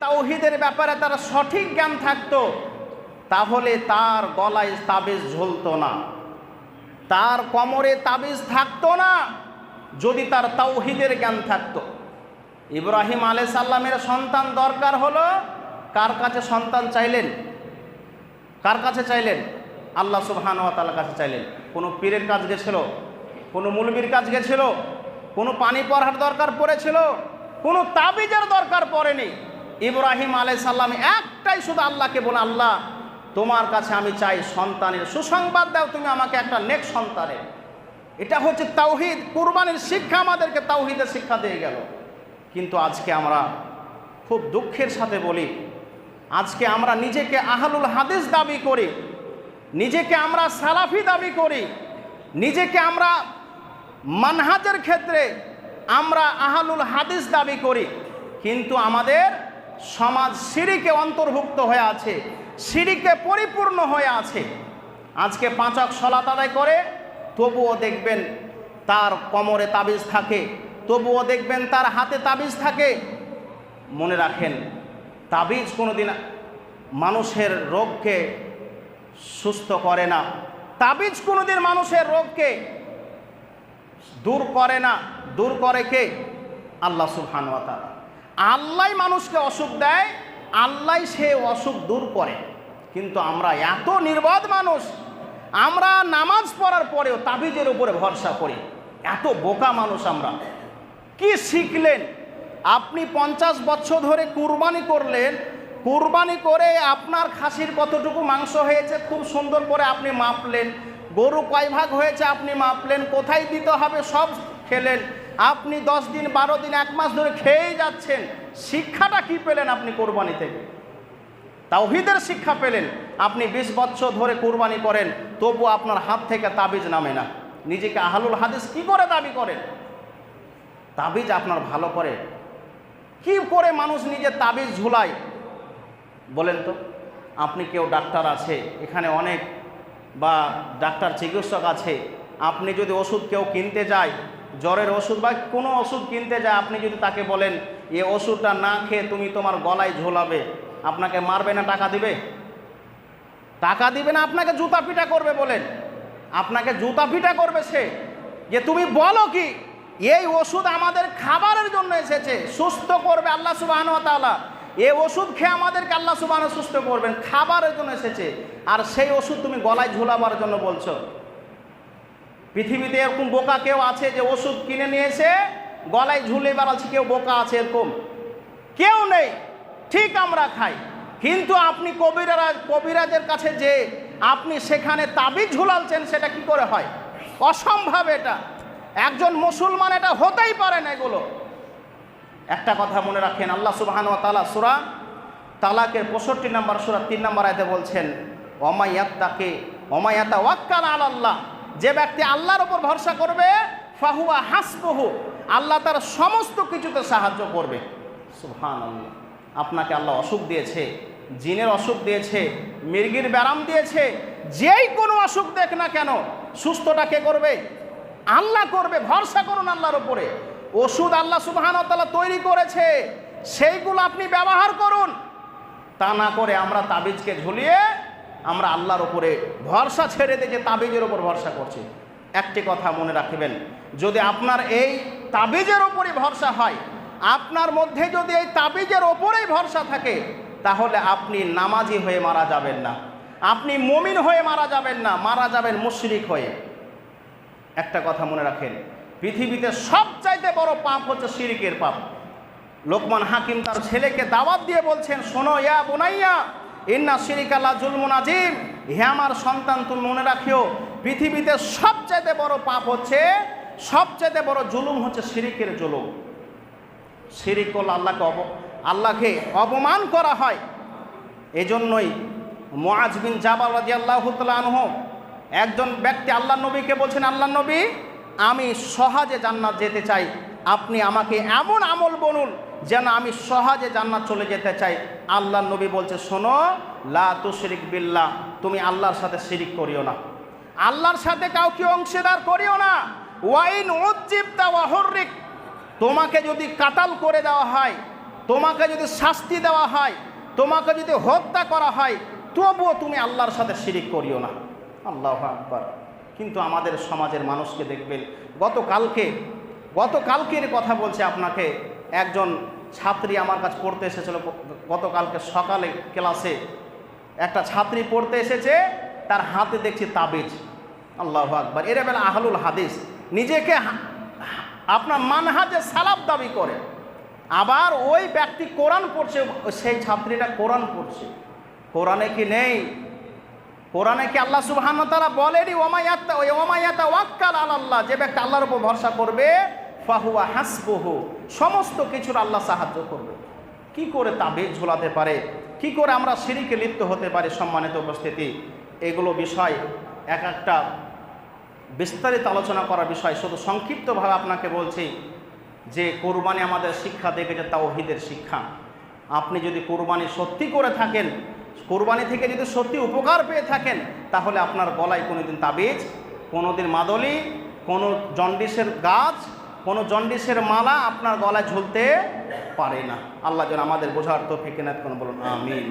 তাওহিদের ব্যাপারে তার সঠিক জ্ঞান থাকতো, তাহলে তার গলায় তাবিজ ঝুলতো না। তার কোমরে তাবিজ থাকতো না, যদি তার তাওহিদের জ্ঞান থাকতো। ইব্রাহিম আলাই সাল্লামের সন্তান দরকার হলো, কার কাছে সন্তান চাইলেন? কার কাছে চাইলেন? আল্লাহ সুবহান ওয়া তাআলার কাছে চাইলেন। কোনো পীরের কাজ গেছিল? কোনো মুলবির কাজ গেছিল? কোনো পানি পড়ার দরকার পড়েছিল? কোনো তাবিজের দরকার পড়েনি? ইব্রাহিম আলাই সাল্লাম একটাই শুধু আল্লাহকে বলে, আল্লাহ, তোমার কাছে আমি চাই সন্তানের সুসংবাদ দাও, তুমি আমাকে একটা নেক সন্তানের। এটা হচ্ছে তাওহিদ। কুরবানির শিক্ষা আমাদেরকে তাওহিদের শিক্ষা দিয়ে গেল। কিন্তু আজকে আমরা খুব দুঃখের সাথে বলি, আজকে আমরা নিজেকে আহলুল হাদিস দাবি করি, নিজেকে আমরা সালাফি দাবি করি, নিজেকে আমরা মানহাজের ক্ষেত্রে আমরা আহলুল হাদিস দাবি করি, কিন্তু আমাদের সমাজ সিঁড়িকে অন্তর্ভুক্ত হয়ে আছে, সিঁড়িকে পরিপূর্ণ হয়ে আছে। আজকে পাঁচক সলাত আদায় করে, তবুও দেখবেন তার কোমরে তাবিজ থাকে, তবুও দেখবেন তার হাতে তাবিজ থাকে। মনে রাখেন, তাবিজ কোনোদিন মানুষের রোগকে সুস্থ করে না। তাবিজ কোনোদিন মানুষের রোগকে দূর করে না। দূর করে কে? আল্লাহ সুবহানুয়াতা আল্লাহ মানুষকে অসুখ দেয়, আল্লাহ সে অসুখ দূর করে। কিন্তু আমরা এত নির্বাদ মানুষ, আমরা নামাজ পড়ার পরেও তাবিজের উপরে ভরসা করি। এত বোকা মানুষ আমরা। কি শিখলেন? আপনি পঞ্চাশ বছর ধরে কুরবানি করলেন, কুরবানি করে আপনার খাসির কতটুকু মাংস হয়েছে, খুব সুন্দর করে আপনি মাপলেন। গরু কয় ভাগ হয়েছে আপনি মাপলেন, কোথায় দিতে হবে সব খেলেন। আপনি দশ দিন, বারো দিন, এক মাস ধরে খেয়েই যাচ্ছেন, শিক্ষাটা কি পেলেন আপনি কোরবানি থেকে? তাওহিদের শিক্ষা পেলেন, আপনি বিশ বছর ধরে কোরবানি করেন, তবু আপনার হাত থেকে তাবিজ নামে না। নিজেকে আহলুল হাদিস কি করে দাবি করেন? তাবিজ আপনার ভালো করে। কি করে মানুষ নিজের তাবিজ ঝুলায়? বলেন তো, আপনি কেউ ডাক্তার আছে, এখানে অনেক বা ডাক্তার চিকিৎসক আছে, আপনি যদি ওষুধ কেউ কিনতে যায় জ্বরের ওষুধ বা কোনো ওষুধ কিনতে যায়, আপনি যদি তাকে বলেন, এ ওষুধটা না খেয়ে তুমি তোমার গলায় ঝোলাবে, আপনাকে মারবে না, টাকা দিবে? টাকা দিবে না, আপনাকে জুতা পিটা করবে বলেন। আপনাকে জুতা পিটা করবে সে। যে তুমি বলো কি, এই ওষুধ আমাদের খাবারের জন্য এসেছে, সুস্থ করবে আল্লাহ সুবাহ তাআলা। এই ওষুধ খেয়ে আমাদেরকে আল্লাহ সুবাহ সুস্থ করবেন, খাবারের জন্য এসেছে। আর সেই ওষুধ তুমি গলায় ঝুলাবার জন্য বলছো। পৃথিবীতে এরকম বোকা কেউ আছে যে ওষুধ কিনে নিয়েছে গলায় ঝুলে বেড়াচ্ছে, কেউ বোকা আছে এরকম? কেউ নেই। ঠিক আমরা খাই। কিন্তু আপনি কবিরাজ, কবিরাজের কাছে যে আপনি সেখানে তাবিজ ঝুলালছেন, সেটা কি করে হয়? অসম্ভব এটা। একজন মুসলমান এটা হতেই পারে না এগুলো। একটা কথা মনে রাখেন, আল্লাহ সুবাহান তালা সুরা তালাকের পঁয়ষট্টি নম্বর, সুরা তিন নম্বর আয়তে বলছেন অমাইয়াত্তাকে অমাইয়াতা ওয়াক্কাল আল আল্লাহ যে ব্যক্তি আল্লাহর ওপর ভরসা করবে, ফাহুয়া হাসবহু আল্লাহ তার সমস্ত কিছুতে সাহায্য করবে। সুহান আল্লাহ আপনাকে আল্লাহ অসুখ দিয়েছে, জিনের অসুখ দিয়েছে, মির্গির ব্যারাম দিয়েছে, যেই কোনো অসুখ দেখ না কেন, সুস্থটা কে করবে? আল্লাহ করবে, ভরসা করুন আল্লাহর ওপরে ওষুধ আল্লাহ সুবহানতাল তৈরি করেছে, সেইগুলো আপনি ব্যবহার করুন। তা না করে আমরা তাবিজকে ঝুলিয়ে আমরা আল্লাহর ওপরে ভরসা ছেড়ে দিয়ে যে তাবিজের ওপর ভরসা করছি। একটি কথা মনে রাখবেন, যদি আপনার এই তাবিজের ওপরই ভরসা হয়, আপনার মধ্যে যদি এই তাবিজের ওপরেই ভরসা থাকে, তাহলে আপনি নামাজি হয়ে মারা যাবেন না। আপনি মমিন হয়ে মারা যাবেন না, মারা যাবেন মুশরিক হয়ে। একটা কথা মনে রাখেন, পৃথিবীতে সবচাইতে বড় পাপ হচ্ছে শিরিকের পাপ। লোকমান হাকিম তার ছেলেকে দাওয়াত দিয়ে বলছেন, শোনো ইয়া বোনাইয়া ইন্না শিরিকাল্লা জুলমুন আজিম হে আমার সন্তান, তুমি মনে রাখিও, পৃথিবীতে সবচাইতে বড় পাপ হচ্ছে, সবচাইতে বড় জুলুম হচ্ছে শিরিকের জুলুম। শিরিক করলে আল্লাহকে অব, আল্লাহকে অপমান করা হয়। এজন্যই মোয়াজ বিন জাবাল রাজি আল্লাহ আনহ, একজন ব্যক্তি আল্লাহ নবীকে বলছেন আল্লাহ নবী, আমি সহজে জান্নাত যেতে চাই। আপনি আমাকে এমন আমল বলুন যেন আমি সহজে জান্নাত চলে যেতে চাই। আল্লাহ নবী বলছে, শোনো, লা তুশরিক বিল্লাহ, তুমি আল্লাহর সাথে শিরিক করিও না। আল্লাহর সাথে কাউকে অংশীদার করিও না। ওয়াইন উজ্জিবতা ওয়াহরিক তোমাকে যদি কাতাল করে দেওয়া হয়, তোমাকে যদি শাস্তি দেওয়া হয়, তোমাকে যদি হত্যা করা হয়, তবুও তুমি আল্লাহর সাথে শিরিক করিও না। আল্লাহ আকবার। কিন্তু আমাদের সমাজের মানুষকে দেখবেন, গতকালকে গতকালকের কথা বলছে আপনাকে, একজন ছাত্রী আমার কাছে পড়তে এসেছিল, গতকালকে সকালে ক্লাসে। একটা ছাত্রী পড়তে এসেছে, তার হাতে দেখছি তাবিজ। আল্লাহ আকবার, এরা বেলা আহলুল হাদিস। নিজেকে আপনার মানহাজে সালাব দাবি করে। আবার ওই ব্যক্তি কোরআন পড়ছে, সেই ছাত্রীটা কোরআন পড়ছে। কোরআনে কি নেই? কোরআনে কি আল্লাহ সুবহান তারা বলেনি ওমায়াত্তা ওই ওমায়াত্তা ওয়াক্কাল আল্লাহ যে ব্যক্তি আল্লাহর উপর ভরসা করবে ফাহুয়া হাসবহু, সমস্ত কিছুর আল্লাহ সাহায্য করবে। কি করে তাবিজ ঝোলাতে পারে? কি করে আমরা সিঁড়িকে লিপ্ত হতে পারি? সম্মানিত উপস্থিতি, এগুলো বিষয় এক একটা বিস্তারিত আলোচনা করার বিষয়। শুধু সংক্ষিপ্তভাবে আপনাকে বলছি যে, কোরবানি আমাদের শিক্ষা দেখে যে তাওহিদের শিক্ষা। আপনি যদি কোরবানি সত্যি করে থাকেন, কোরবানি থেকে যদি সত্যি উপকার পেয়ে থাকেন, তাহলে আপনার গলায় কোনোদিন তাবিজ, কোনোদিন মাদলি, কোনো জন্ডিসের গাছ কোনো জন্ডিসের মালা আপনার গলায় ঝুলতে পারে না। আল্লাহ যেন আমাদের বোঝার তো ফেকেনাত কোনো বলুন, আমিন।